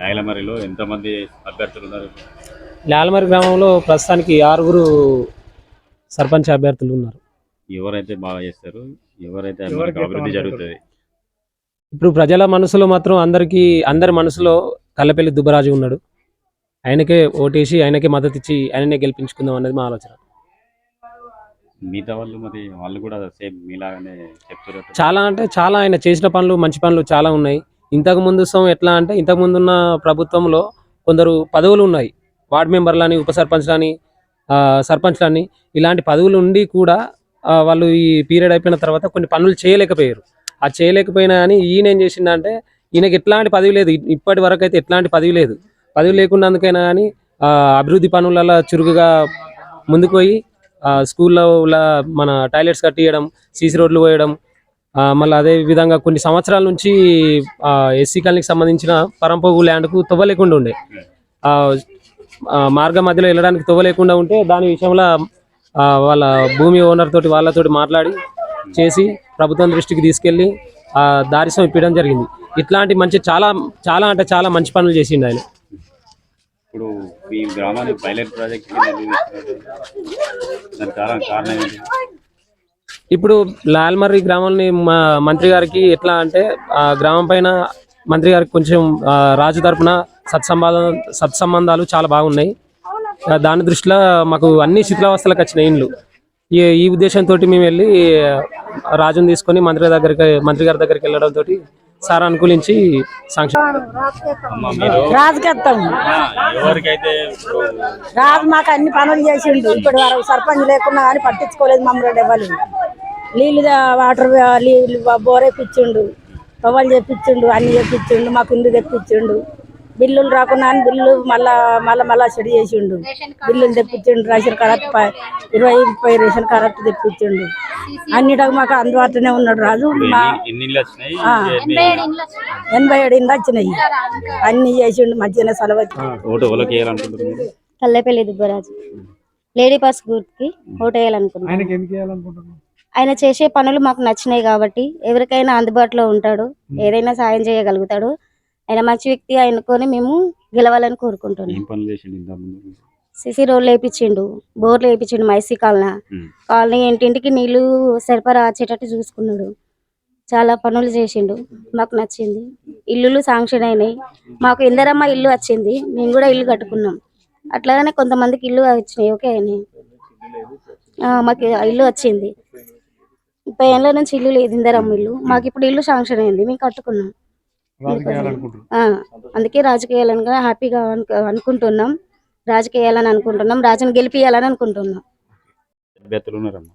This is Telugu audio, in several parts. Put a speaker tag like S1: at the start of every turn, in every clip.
S1: లాయలమరిలో ఎంతమంది అభ్యర్థులు ఉన్నారు?
S2: లాలమరి గ్రామంలో ప్రస్తుతానికి ఆరుగురు సర్పంచ్ అభ్యర్థులు ఉన్నారు.
S1: ఎవరైతే బాగా చేస్తారు ఎవరైతే మనకు అభివృద్ధి జరుగుతుంది?
S2: ఇప్పుడు ప్రజల మనసులో మాత్రం అందరికీ అందరి మనసులో కల్లపల్లి దుబ్బరాజు ఉన్నాడు. ఆయనకే ఓటేసి ఆయనకే మద్దతు ఇచ్చి ఆయననే గెలిపించుకుందాం అనేది మా ఆలోచన.
S1: మిగతా వాళ్ళు మరి వాళ్ళు కూడా సేమ్ మీలాగానే చెప్తారు
S2: చాలా అంటే చాలా ఆయన చేసిన పనులు మంచి పనులు చాలా ఉన్నాయి. ఇంతకు ముందు ఎట్లా అంటే ఇంతకు ముందున్న ప్రభుత్వంలో కొందరు పదవులు ఉన్నాయి. వార్డు మెంబర్లని ఉప సర్పంచ్లని సర్పంచ్లని ఇలాంటి పదవులు ఉండి కూడా వాళ్ళు ఈ పీరియడ్ అయిపోయిన తర్వాత కొన్ని పనులు చేయలేకపోయారు. ఆ చేయలేకపోయినా కానీ ఈయన ఏం చేసిందంటే ఈయనకి ఎట్లాంటి పదవి లేదు. ఇప్పటి వరకు అయితే ఎట్లాంటి పదవి లేదు. పదవి లేకున్నందుకైనా కానీ అభివృద్ధి పనులలో చురుకుగా ముందుకు పోయి స్కూల్లో మన టాయిలెట్స్ కట్టియడం సీసీ రోడ్లు పోయడం మళ్ళీ అదే విధంగా కొన్ని సంవత్సరాల నుంచి ఎస్సీ కాలనీకి సంబంధించిన పరంపోగు ల్యాండ్కు తవ్వ లేకుండా ఉండే. మార్గం మధ్యలో వెళ్ళడానికి తవ్వ లేకుండా ఉంటే దాని విషయంలో వాళ్ళ భూమి ఓనర్ తోటి వాళ్ళతోటి మాట్లాడి చేసి ప్రభుత్వం దృష్టికి తీసుకెళ్ళి ఆ దారిసం ఇప్పించడం జరిగింది. ఇట్లాంటి మంచి చాలా చాలా అంటే చాలా మంచి పనులు చేసిండు ఆయన.
S1: ఇప్పుడు మీ గ్రామానికి పైలట్ ప్రాజెక్ట్ కారణం కారణం ఏంటి?
S2: ఇప్పుడు లాల్మర్రి గ్రామాన్ని మా మంత్రి గారికి ఎట్లా అంటే ఆ గ్రామం పైన మంత్రి గారికి కొంచెం రాజు తరపున సత్సంబాధ సత్సంబంధాలు చాలా బాగున్నాయి. దాని దృష్టిలో మాకు అన్ని శిథిలావస్థలకు వచ్చినాయి ఇండ్లు. ఈ ఈ ఉద్దేశంతో మేము వెళ్ళి రాజుని తీసుకొని మంత్రి దగ్గరికి మంత్రి గారి దగ్గరికి వెళ్ళడం తోటి సార్ అనుకూలించి సాంక్షన్
S3: రాజు మాకు అన్ని పనులు చేసిండు. ఇప్పటి వరకు సర్పంచ్ లేకున్నా కానీ పట్టించుకోలేదు మమ్మల్ని ఎవరు. నీళ్ళు వాటర్ నీళ్ళు బా- బోరేపిచ్చిండు పవలు చేపించిండు అన్ని చేపించిండు మాకు ఇండ్లు తెప్పించిండు. బిల్లులు రాకున్నా కానీ బిల్లు మళ్ళా మళ్ళా మళ్ళా చెడు చేసిండు. బిల్లులు తెప్పించిండు రేషన్ కరెక్ట్ ప- ఇరవై ముప్పై రేషన్ కరెక్ట్ తెప్పించిండు. అన్నిటికి మాకు అందుబాటులోనే ఉన్నాడు రాజు. ఎనభై ఏడు ఇండ్లు వచ్చినాయి. అన్ని చేసిండు మంచిగానే సెలవు?
S4: కల్లెపల్లి దుబ్బరాజు. లేడీ పాస్కి ఓటు
S5: వేయాలనుకుంటున్నాను
S4: ఆయన చేసే పనులు మాకు నచ్చినాయి కాబట్టి ఎవరికైనా అందుబాటులో ఉంటాడు ఏదైనా సాయం చేయగలుగుతాడు. ఆయన మంచి వ్యక్తి ఆయనకొని మేము గెలవాలని కోరుకుంటున్నాం. సిసి రోడ్లు వేయించిండు బోర్లు వేయించిండు మైసీ కాలనీ. కాలనీ ఇంటింటికి నీళ్ళు సరఫరా వచ్చేటట్టు చూసుకున్నాడు. చాలా పనులు చేసిండు మాకు నచ్చింది. ఇల్లులు శాంక్షన్ అయినాయి. మాకు ఇందరమ్మ ఇల్లు వచ్చింది మేము కూడా ఇల్లు కట్టుకున్నాం. అట్లాగనే కొంతమందికి ఇల్లు వచ్చినాయి ఓకే అయినాయి. మాకు ఇల్లు వచ్చింది. ముప్పై ఏళ్ళ నుంచి ఇల్లు లేదు ఇందరమ్మ ఇల్లు మాకు ఇప్పుడు ఇల్లు శాంక్షన్ అయింది మేము కట్టుకున్నాం. ఆ, అందుకే రాజకీయాలను హ్యాపీగా అను- అనుకుంటున్నాం. రాజకీయాలని అనుకుంటున్నాం. రాజుని గెలిపియాలని అనుకుంటున్నాం.
S1: అభ్యర్థులు ఉన్నారమ్మా?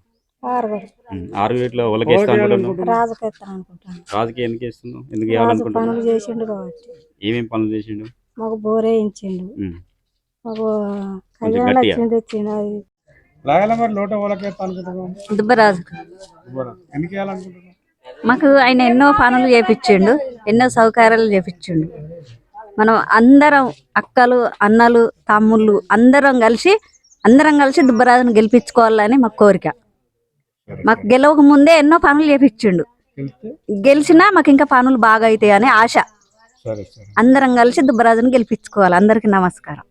S3: ఆరుగురు.
S1: ఉమ్. ఆరు వీటిలో ఎవరికి వేస్తా అనుకుంటున్నావు
S3: రాజుకెత్తాను అనుకుంటాను
S1: రాజకీయ ఎందుకు వేస్తున్నావు ఎందుకు
S3: రాజు పనులు చేసిండు కాబట్టి.
S1: ఏమేం పనులు చేసిండు?
S3: మాకు బోరే ఇచ్చిండు
S1: ఉమ్.
S3: మాకు కళ్యాణ
S1: గట్టిగా.
S3: అది
S5: లాగల మరి లోట
S6: దుబ్బరాజు.
S5: ఎందుకు
S6: మాకు ఆయన ఎన్నో పనులు చేపించిండు ఎన్నో సౌకర్యాలు చేపించిండు. మనం అందరం అక్కలు అన్నలు తమ్ముళ్ళు అందరం కలిసి అందరం కలిసి దుబ్బరాజును గెలిపించుకోవాలని మాకు కోరిక. మాకు గెలవక ముందే ఎన్నో పనులు చేపించిండు. గెలిచినా మాకు ఇంకా పనులు బాగా అవుతాయి అనే ఆశ అందరం కలిసి దుబ్బరాజును గెలిపించుకోవాలి. అందరికీ నమస్కారం.